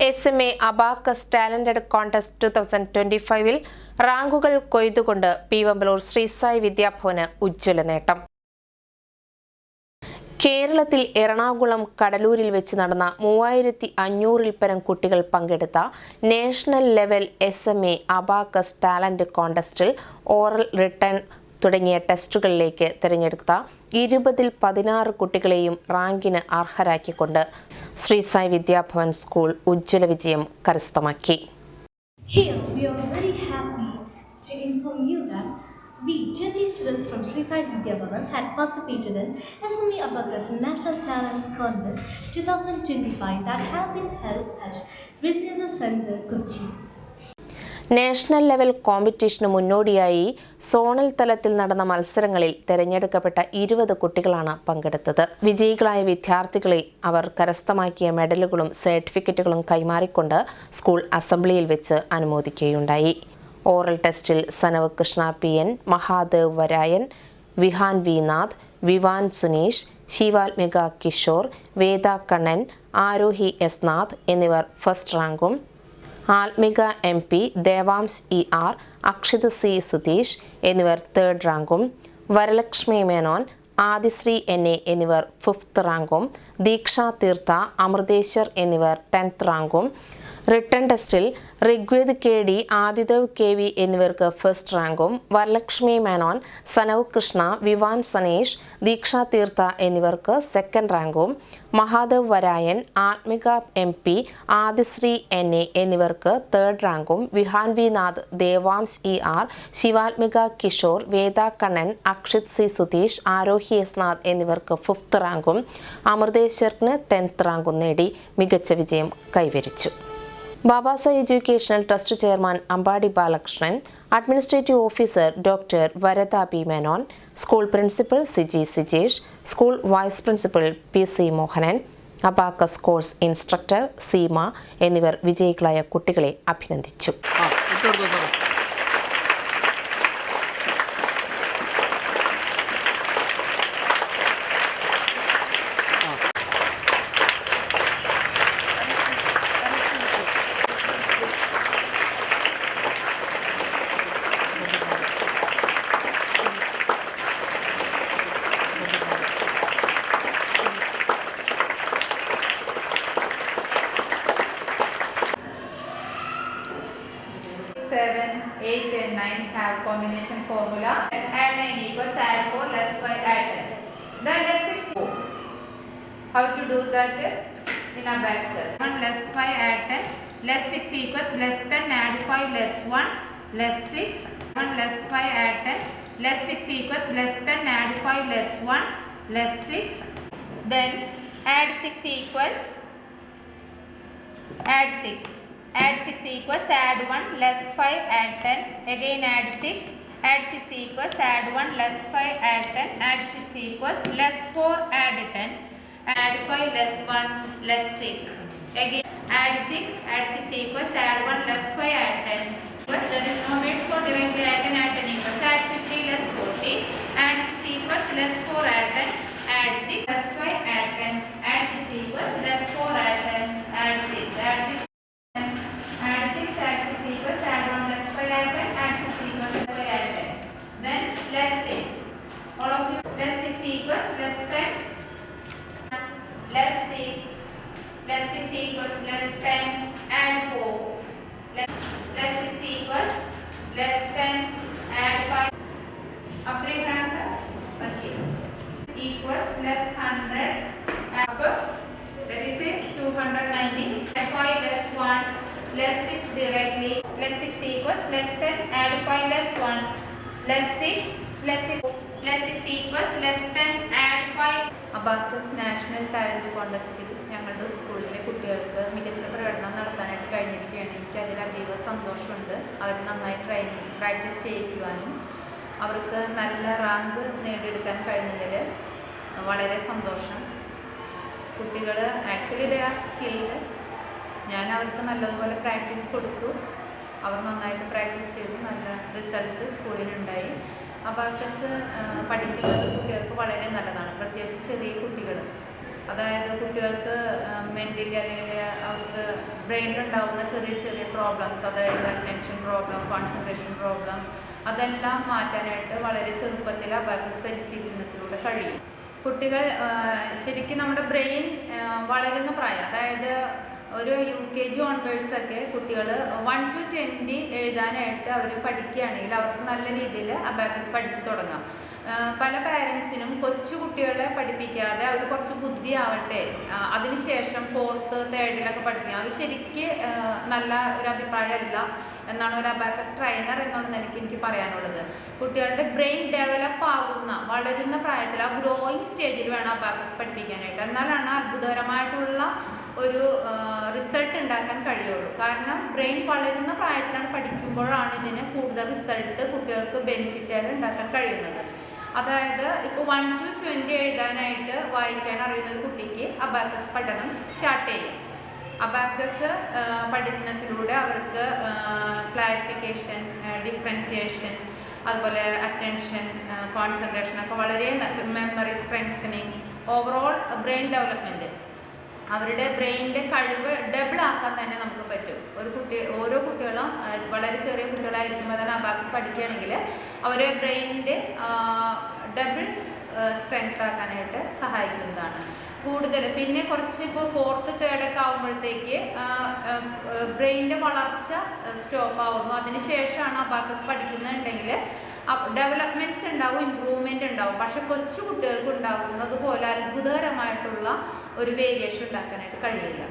S M A abacus talented contest two thousand twenty ഫൈവിൽ റാങ്കുകൾ കൊയ്തുകൊണ്ട് പീവമ്പലൂർ ശ്രീസായി വിദ്യാഭവന് ഉജ്ജ്വല നേട്ടം. കേരളത്തിൽ എറണാകുളം കടലൂരിൽ വെച്ച് നടന്ന മൂവായിരത്തി അഞ്ഞൂറിൽ പരം കുട്ടികൾ പങ്കെടുത്ത national level S M A abacus talent കോൺടെസ്റ്റിൽ oral return തുടങ്ങിയ ടെസ്റ്റുകളിലേക്ക് തിരഞ്ഞെടുത്ത ഇരുപതിൽ പതിനാറ് കുട്ടികളെയും റാങ്കിന് അർഹരാക്കിക്കൊണ്ട് ശ്രീ സായി വിദ്യാഭവൻ സ്കൂൾ ഉജ്ജ്വല വിജയം കരസ്ഥമാക്കി Here, we are very happy to inform you that we, 20 students from Sri Sai Vidya Bhavan, had participated in SME Abacus National Talent Contest 2025 that had been held at Vidyavar Center, Kochi. National level കോമ്പറ്റീഷന് മുന്നോടിയായി zonal തലത്തിൽ നടന്ന മത്സരങ്ങളിൽ തെരഞ്ഞെടുക്കപ്പെട്ട ഇരുപത് കുട്ടികളാണ് പങ്കെടുത്തത്. വിജയികളായ വിദ്യാർത്ഥികളെ അവർ കരസ്ഥമാക്കിയ മെഡലുകളും സർട്ടിഫിക്കറ്റുകളും കൈമാറിക്കൊണ്ട് സ്കൂൾ അസംബ്ലിയിൽ വെച്ച് അനുമോദിക്കുകയുണ്ടായി. ഓറൽ ടെസ്റ്റിൽ Sanav Krishna P N Mahadev Varayan Vihaan V Nath Vivaan Suneesh Shivatmika Kishore Veda Kannan Aarohi S Nath എന്നിവർ ഫസ്റ്റ് റാങ്കും Athmika M P Devansh E R Akshith C Sutheesh എന്നിവർ തേർഡ് റാങ്കും Varalakshmi Menon Adishree N A എന്നിവർ fifth റാങ്കും ദീക്ഷ തീർത്ഥ അമൃതേശ്വർ എന്നിവർ tenth റാങ്കും return ടെസ്റ്റിൽ Rigved K D Adidev K V എന്നിവർക്ക് ഫസ്റ്റ് റാങ്കും വരലക്ഷ്മി മേനോൻ സനവ് കൃഷ്ണ വിവാൻ സനീഷ് ദീക്ഷ തീർത്ഥ എന്നിവർക്ക് സെക്കൻഡ് റാങ്കും Mahadev Varayan Athmika M P Adishree N A എന്നിവർക്ക് തേർഡ് റാങ്കും Vihaan V Nath Devansh E R Shivatmika Kishore Veda Kannan Akshith C Sudheesh Aarohi S Nath എന്നിവർക്ക് fifth റാങ്കും അമൃതേശ്വറിന് tenth റാങ്കും നേടി മികച്ച വിജയം കൈവരിച്ചു. Babasah educational trust chairman Ambadi Balakrishnan administrative officer doctor Varada P Menon school principal Siji Sijesh school vice principal P C Mohanan abacus course instructor Seema എന്നിവർ വിജയികളായ കുട്ടികളെ അഭിനന്ദിച്ചു. 7, 8 and 9 have combination formula. Add 9 equals add 4 less 5 add 10. Then less 6. 4. How to do that? In a back test. 1 less 5 add 10. Less 6 equals less 10 add 5 less 1 less 6. 1 less 5 add 10. Less 6 equals less 10 add 5 less 1 less 6. Then add 6 equals add 6 add 6 equals add 1 less 5 add 10 again add 6 add 6 equals add 1 less 5 add 10 add 6 equals less 4 add 10 add 5 less 1 less 6 again add 6 add 6 equals add 1 less 5 add 10 but there is no need for directly add 10 add 10 equals. Add 50 less 40 add 6 equals less 4 add 10 add 6 less 5 add 10 add 6 equals less 4 add 10 add 6 add 6 plus 6. All of you, plus 6 equals plus 10. Plus 6. Plus 6 equals plus 10 and 4. Plus, plus 6 equals plus 10 and 5. Up ध्यान पर okay. equals plus 100 अब that is a 290 plus 5 plus 1 plus 6 directly plus 6 equals plus 10 and 5 plus 1 less 6 plus 6 plus 6 equals less 10 add 5 abacus national talent കോൺടെസ്റ്റിൽ ഞങ്ങളുടെ സ്കൂളിലെ കുട്ടികൾക്ക് മികച്ച പ്രകടനം നടത്താനായിട്ട് കഴിഞ്ഞിരിക്കുകയാണ്. എനിക്ക് അതിൽ അതീവ സന്തോഷമുണ്ട്. അവർ നന്നായി ട്രെയിനിങ് പ്രാക്ടീസ് ചെയ്യിക്കുവാനും അവർക്ക് നല്ല റാങ്ക് നേടിയെടുക്കാൻ കഴിഞ്ഞതിൽ വളരെ സന്തോഷം. കുട്ടികൾ ആക്ച്വലി ദ സ്കിൽഡ് ഞാൻ അവർക്ക് നല്ലതുപോലെ പ്രാക്ടീസ് കൊടുത്തു. അവർ നന്നായിട്ട് പ്രാക്ടീസ് ചെയ്തു. നല്ല റിസൾട്ട് സ്കൂളിനുണ്ടായി അബാക്കസ് പഠിക്കുന്നത് കുട്ടികൾക്ക് വളരെ നല്ലതാണ്. പ്രത്യേകിച്ച് ചെറിയ കുട്ടികൾ. അതായത് കുട്ടികൾക്ക് മെന്റലി അല്ലെങ്കിൽ അവർക്ക് ബ്രെയിനിലുണ്ടാവുന്ന ചെറിയ ചെറിയ പ്രോബ്ലംസ് അതായത് അറ്റൻഷൻ പ്രോബ്ലം കോൺസെൻട്രേഷൻ പ്രോബ്ലം അതെല്ലാം മാറ്റാനായിട്ട് വളരെ ചെറുപ്പത്തിൽ അബാക്കസ് പരിശീലനത്തിലൂടെ കഴിയും. കുട്ടികൾ ശരിക്കും നമ്മുടെ ബ്രെയിൻ വളരുന്ന പ്രായം അതായത് ഒരു യു കെ ജി ഓൺവേഴ്സ് ഒക്കെ കുട്ടികൾ വൺ ടു ട്വന്റി എഴുതാനായിട്ട് അവർ പഠിക്കുകയാണെങ്കിൽ അവർക്ക് നല്ല രീതിയിൽ അബാക്കസ് പഠിച്ചു തുടങ്ങാം. പല പാരൻസിനും കൊച്ചു കുട്ടികളെ പഠിപ്പിക്കാതെ അവർ കുറച്ച് ബുദ്ധിയാവട്ടെ. ആവട്ടെ അതിനുശേഷം ഫോർത്ത് തേർഡിലൊക്കെ പഠിക്കുക അത് ശരിക്ക് നല്ല ഒരു അഭിപ്രായമല്ല. എന്നാണ് ഒരു അബാക്കസ് ട്രെയിനർ എന്നുള്ള നിലയ്ക്ക് എനിക്ക് പറയാനുള്ളത്. കുട്ടികളുടെ ബ്രെയിൻ ഡെവലപ്പ് ആകുന്ന വളരുന്ന പ്രായത്തിൽ ആ ഗ്രോയിങ് സ്റ്റേജിൽ വേണം അബാക്കസ് പഠിപ്പിക്കാനായിട്ട്. എന്നാലാണ് അത്ഭുതകരമായിട്ടുള്ള ഒരു റിസൾട്ട് ഉണ്ടാക്കാൻ കഴിയുള്ളൂ. കാരണം ബ്രെയിൻ വളരുന്ന പ്രായത്തിലാണ് പഠിക്കുമ്പോഴാണ് ഇതിന് കൂടുതൽ റിസൾട്ട് കുട്ടികൾക്ക് ബെനിഫിറ്റ് ഉണ്ടാക്കാൻ കഴിയുന്നത്. അതായത് ഇപ്പോൾ വൺ ടു ട്വന്റി എഴുതാനായിട്ട് വായിക്കാൻ അറിയുന്ന ഒരു കുട്ടിക്ക് അബാക്കസ് പഠനം സ്റ്റാർട്ട് ചെയ്യും. അബാക്കസ് പഠിക്കുന്നതിലൂടെ അവർക്ക് ക്ലാരിഫിക്കേഷൻ ഡിഫറൻസിയേഷൻ അതുപോലെ അറ്റൻഷൻ കോൺസെൻട്രേഷൻ ഒക്കെ വളരെ memory strengthening overall brain development അവരുടെ ബ്രെയിനിന്റെ കഴിവ് ഡബിൾ ആക്കാൻ തന്നെ നമുക്ക് പറ്റും. ഒരു കുട്ടി ഓരോ കുട്ടികളും വളരെ ചെറിയ കുട്ടികളായിരിക്കുമ്പോൾ തന്നെ അബാക്കസ് പഠിക്കുകയാണെങ്കിൽ അവരെ ബ്രെയിനിന്റെ ഡബിൾ സ്ട്രെങ്ത് ആക്കാനായിട്ട് സഹായിക്കുന്നതാണ്. കൂടുതൽ പിന്നെ കുറച്ച് ഇപ്പോൾ ഫോർത്ത് തേർഡ് ഒക്കെ ആകുമ്പോഴത്തേക്ക് ബ്രെയിനിന്റെ വളർച്ച സ്റ്റോപ്പ് ആവുന്നു. അതിന് ശേഷമാണ് അബാക്കസ് പഠിക്കുന്നുണ്ടെങ്കിൽ ഡെവലപ്മെന്റ്സ് ഉണ്ടാവും ഇമ്പ്രൂവ്മെന്റ് ഉണ്ടാവും. പക്ഷെ കൊച്ചു കുട്ടികൾക്ക് ഉണ്ടാകുന്നത് പോലെ അത്ഭുതകരമായിട്ടുള്ള ഒരു വേരിയേഷൻ ഉണ്ടാക്കാനായിട്ട് കഴിയില്ല.